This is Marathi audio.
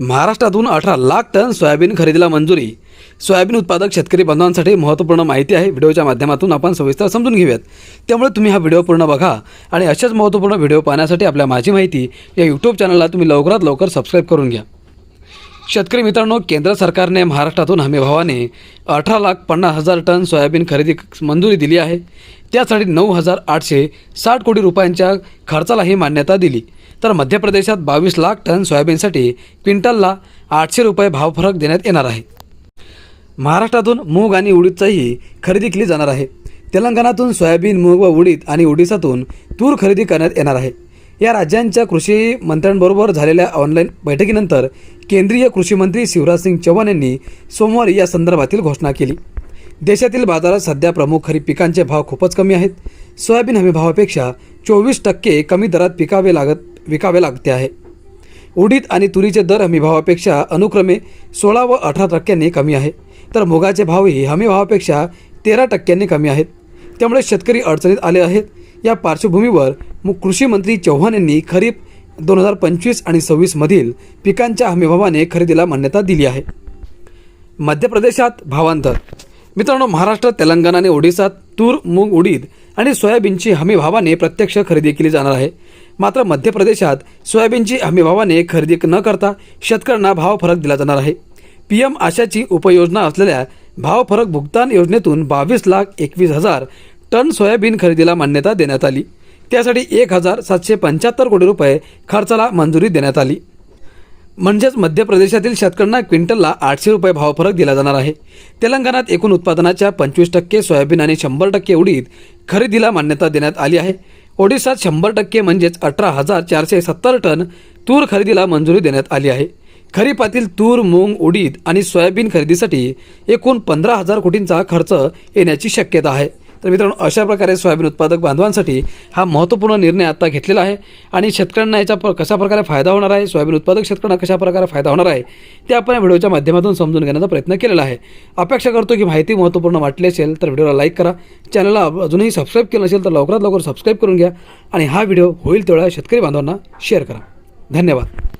महाराष्ट्रातून अठरा लाख टन सोयाबीन खरेदीला मंजुरी. सोयाबीन उत्पादक शेतकरी बांधवांसाठी महत्त्वपूर्ण माहिती आहे. व्हिडिओच्या माध्यमातून आपण सविस्तर समजून घेऊयात. त्यामुळे तुम्ही हा व्हिडिओ पूर्ण बघा आणि अशाच महत्त्वपूर्ण व्हिडिओ पाहण्यासाठी आपल्या माझी माहिती या यूट्यूब चॅनलला तुम्ही लवकरात लवकर सबस्क्राईब करून घ्या. शेतकरी मित्रांनो केंद्र सरकारने महाराष्ट्रातून हमीभावाने अठरा लाख पन्नास हजार टन सोयाबीन खरेदी मंजुरी दिली आहे. त्यासाठी नऊ हजार आठशे साठ कोटी रुपयांच्या खर्चालाही मान्यता दिली. तर मध्य प्रदेशात बावीस लाख टन सोयाबीनसाठी क्विंटलला आठशे रुपये भाव फरक देण्यात येणार आहे. महाराष्ट्रातून मूग आणि उडीदचाही खरेदी केली जाणार आहे. तेलंगणातून सोयाबीन मूग व उडीद आणि ओडिसातून तूर खरेदी करण्यात येणार आहे. या राज्यांच्या कृषी मंत्र्यांबरोबर झालेल्या ऑनलाईन बैठकीनंतर केंद्रीय कृषी मंत्री शिवराज सिंग चौहान यांनी सोमवारी या संदर्भातील घोषणा केली. देशातील बाजारात सध्या प्रमुख खरीप पिकांचे भाव खूपच कमी आहेत. सोयाबीन हमी भावापेक्षा चोवीस टक्के कमी दरात पिकावे लागत विकावे लागते आहे. उडीद आणि तुरीचे दर हमीभावापेक्षा अनुक्रमे सोळा व अठरा टक्क्यांनी कमी आहे. तर मुगाचे भावही हमीभावापेक्षा तेरा टक्क्यांनी कमी आहेत. त्यामुळे शेतकरी अडचणीत आले आहेत. या पार्श्वभूमीवर मु कृषी मंत्री चौहान यांनी खरीप दोन हजार पंचवीस आणि सव्वीसमधील पिकांच्या हमीभावाने खरेदीला मान्यता दिली आहे. मध्य प्रदेशात भावांतर. मित्रांनो महाराष्ट्र तेलंगणा आणि ओडिसात तूर मूग उडीद आणि सोयाबीनची हमीभावाने प्रत्यक्ष खरेदी केली जाणार आहे. मात्र मध्य प्रदेशात सोयाबीनची हमीभावाने खरेदी न करता शेतकऱ्यांना भाव फरक दिला जाणार आहे. पी एम आशाची उपयोजना असलेल्या भाव फरक भुगतान योजनेतून बावीस लाख एकवीस हजार टन सोयाबीन खरेदीला मान्यता देण्यात आली. त्यासाठी एक हजार सातशे पंच्याहत्तर कोटी रुपये खर्चाला मंजुरी देण्यात आली. म्हणजेच मध्य प्रदेशातील शेतकऱ्यांना क्विंटलला आठशे रुपये भाव फरक दिला जाणार आहे. तेलंगणात एकूण उत्पादनाच्या पंचवीस टक्के सोयाबीन आणि शंभर टक्के उडीद खरेदीला मान्यता देण्यात आली आहे. ओडिशात शंभर टक्के म्हणजेच अठरा हजार चारशे सत्तर टन तूर खरेदीला मंजुरी देण्यात आली आहे. खरीपातील तूर मूग उडीद आणि सोयाबीन खरेदीसाठी एकूण पंधरा हजार कोटींचा खर्च येण्याची शक्यता आहे. तर मित्रांनो अशा प्रकारे सोयाबीन उत्पादक बांधवांसाठी हा महत्त्वपूर्ण निर्णय आता घेतलेला आहे. आणि शेतकऱ्यांना याचा प कशा प्रकारे फायदा होणार आहे सोयाबीन उत्पादक शेतकऱ्यांना कशा प्रकारे फायदा होणार आहे ते आपण या व्हिडिओच्या माध्यमातून समजून घेण्याचा प्रयत्न केलेला आहे. अपेक्षा करतो की माहिती महत्त्वपूर्ण वाटली असेल तर व्हिडिओला लाईक करा. चॅनलला अजूनही सबस्क्राईब केलं नसेल तर लवकरात लवकर सबस्क्राईब करून घ्या. आणि हा व्हिडिओ होईल तेवढ्या शेतकरी बांधवांना शेअर करा. धन्यवाद.